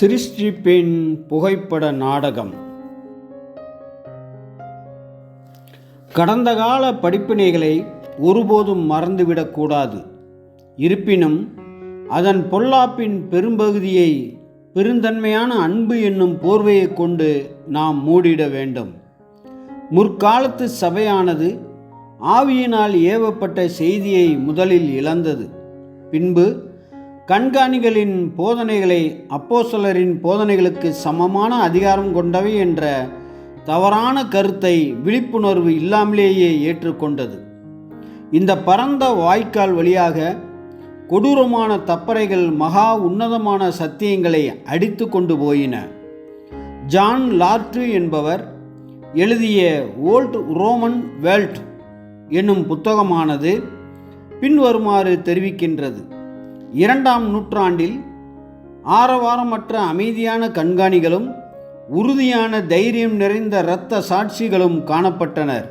சிருஷ்டிப்பின் புகைப்பட நாடகம். கடந்த கால படிப்பினைகளை ஒருபோதும் மறந்துவிடக்கூடாது இருப்பினும் அதன் பொல்லாப்பின் பெரும்பகுதியை பெருந்தன்மையான அன்பு என்னும் போர்வையை கொண்டு நாம் மூடிட வேண்டும். முற்காலத்து சபையானது ஆவியினால் ஏவப்பட்ட செய்தியை முதலில் இழந்தது. பின்பு கண்காணிகளின் போதனைகளை அப்போசலரின் போதனைகளுக்கு சமமான அதிகாரம் கொண்டவை என்ற தவறான கருத்தை விழிப்புணர்வு இல்லாமலேயே ஏற்றுக்கொண்டது. இந்த பரந்த வாய்க்கால் வழியாக கொடூரமான தப்பறைகள் மகா உன்னதமான சத்தியங்களை அடித்து கொண்டு போயின. ஜான் லார்ட்ரி என்பவர் எழுதிய ஓல்ட் ரோமன் வேல்ட் என்னும் புத்தகமானது பின்வருமாறு தெரிவிக்கின்றது. இரண்டாம் நூற்றாண்டில் ஆரவாரமற்ற அமைதியான கண்காணிகளும் உறுதியான தைரியம் நிறைந்த இரத்த சாட்சிகளும் காணப்பட்டனர்.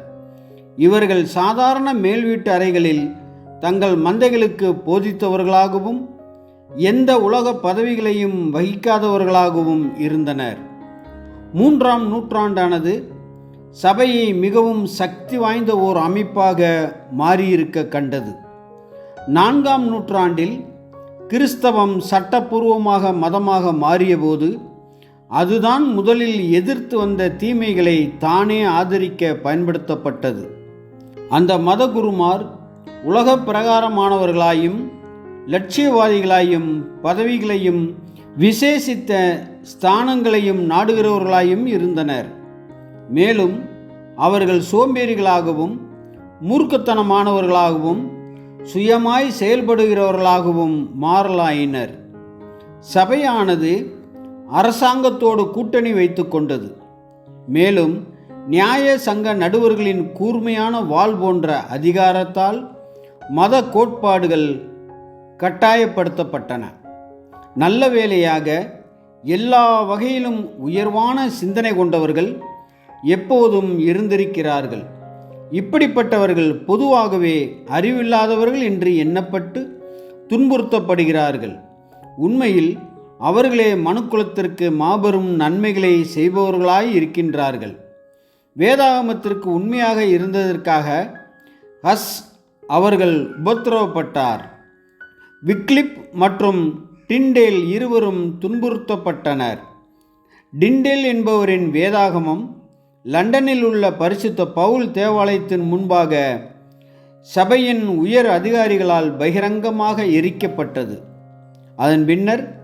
இவர்கள் சாதாரண மேல்வீட்டு அறைகளில் தங்கள் மந்தைகளுக்கு போதித்தவர்களாகவும் எந்த உலக பதவிகளையும் வகிக்காதவர்களாகவும் இருந்தனர். மூன்றாம் நூற்றாண்டானது சபையை மிகவும் சக்தி வாய்ந்த ஓர் அமைப்பாக மாறியிருக்க கண்டது. நான்காம் நூற்றாண்டில் கிறிஸ்தவம் சட்டப்பூர்வமாக மதமாக மாறியபோது அதுதான் முதலில் எதிர்த்து வந்த தீமைகளை தானே ஆதரிக்க பயன்படுத்தப்பட்டது. அந்த மதகுருமார் உலக பிரகாரமானவர்களாயும் லட்சியவாதிகளாயும் பதவிகளையும் விசேஷித்த ஸ்தானங்களையும் நாடுகிறவர்களாயும் இருந்தனர். மேலும் அவர்கள் சோம்பேறிகளாகவும் மூர்க்கத்தனமானவர்களாகவும் சுயமாய் செயல்படுகிறவர்களாகவும் மாறலாயினர். சபையானது அரசாங்கத்தோடு கூட்டணி வைத்து கொண்டது. மேலும் நியாய சங்க நடுவர்களின் கூர்மையான வாழ் போன்ற அதிகாரத்தால் மத கோட்பாடுகள் கட்டாயப்படுத்தப்பட்டன. நல்ல வேளையாக எல்லா வகையிலும் உயர்வான சிந்தனை கொண்டவர்கள் எப்போதும் இருந்திருக்கிறார்கள். இப்படிப்பட்டவர்கள் பொதுவாகவே அறிவில்லாதவர்கள் என்று எண்ணப்பட்டு துன்புறுத்தப்படுகிறார்கள். உண்மையில் அவர்களே மனுக்குலத்திற்கு மாபெரும் நன்மைகளை செய்பவர்களாய் இருக்கின்றார்கள். வேதாகமத்திற்கு உண்மையாக இருந்ததற்காக ஹஸ் அவர்கள் உபத்திரவப்பட்டார். விக்லிப் மற்றும் டிண்டேல் இருவரும் துன்புறுத்தப்பட்டனர். டிண்டேல் என்பவரின் வேதாகமம் லண்டனில் உள்ள பரிசுத்த பவுல் தேவாலயத்தின் முன்பாக சபையின் உயர் அதிகாரிகளால் பகிரங்கமாக எரிக்கப்பட்டது. அதன் பின்னர்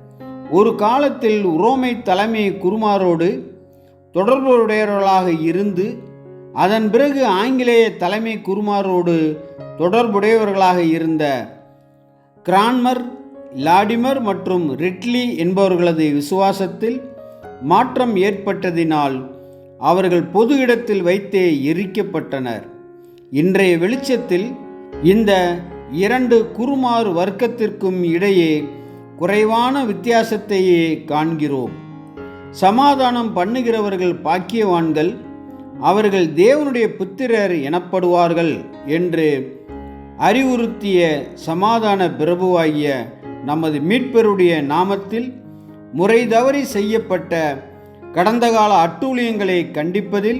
ஒரு காலத்தில் உரோமை தலைமை குருமாரோடு தொடர்புடையவர்களாக இருந்து அதன் பிறகு ஆங்கிலேய தலைமை குருமாரோடு தொடர்புடையவர்களாக இருந்த கிரான்மர் லாடிமர் மற்றும் ரிட்லி என்பவர்களது விசுவாசத்தில் மாற்றம் ஏற்பட்டதினால் அவர்கள் பொது இடத்தில் வைத்தே எரிக்கப்பட்டனர். இன்றைய வெளிச்சத்தில் இந்த இரண்டு குறுமாறு வர்க்கத்திற்கும் இடையே குறைவான வித்தியாசத்தையே காண்கிறோம். சமாதானம் பண்ணுகிறவர்கள் பாக்கியவான்கள் அவர்கள் தேவனுடைய புத்திரர் எனப்படுவார்கள் என்று அறிவுறுத்திய சமாதான பிரபுவாகிய நமது மீட்பருடைய நாமத்தில் முறை தவறி செய்யப்பட்ட கடந்த கால அட்டூழியங்களை கண்டிப்பதில்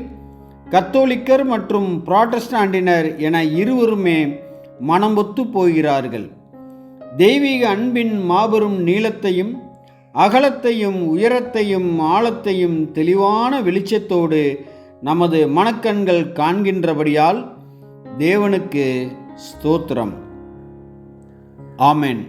கத்தோலிக்கர் மற்றும் புராட்டஸ்டாண்டினர் என இருவருமே மனமொத்து போகிறார்கள். தெய்வீக அன்பின் மாபெரும் நீளத்தையும் அகலத்தையும் உயரத்தையும் ஆழத்தையும் தெளிவான வெளிச்சத்தோடு நமது மனக்கண்கள் காண்கின்றபடியால் தேவனுக்கு ஸ்தோத்திரம். ஆமென்.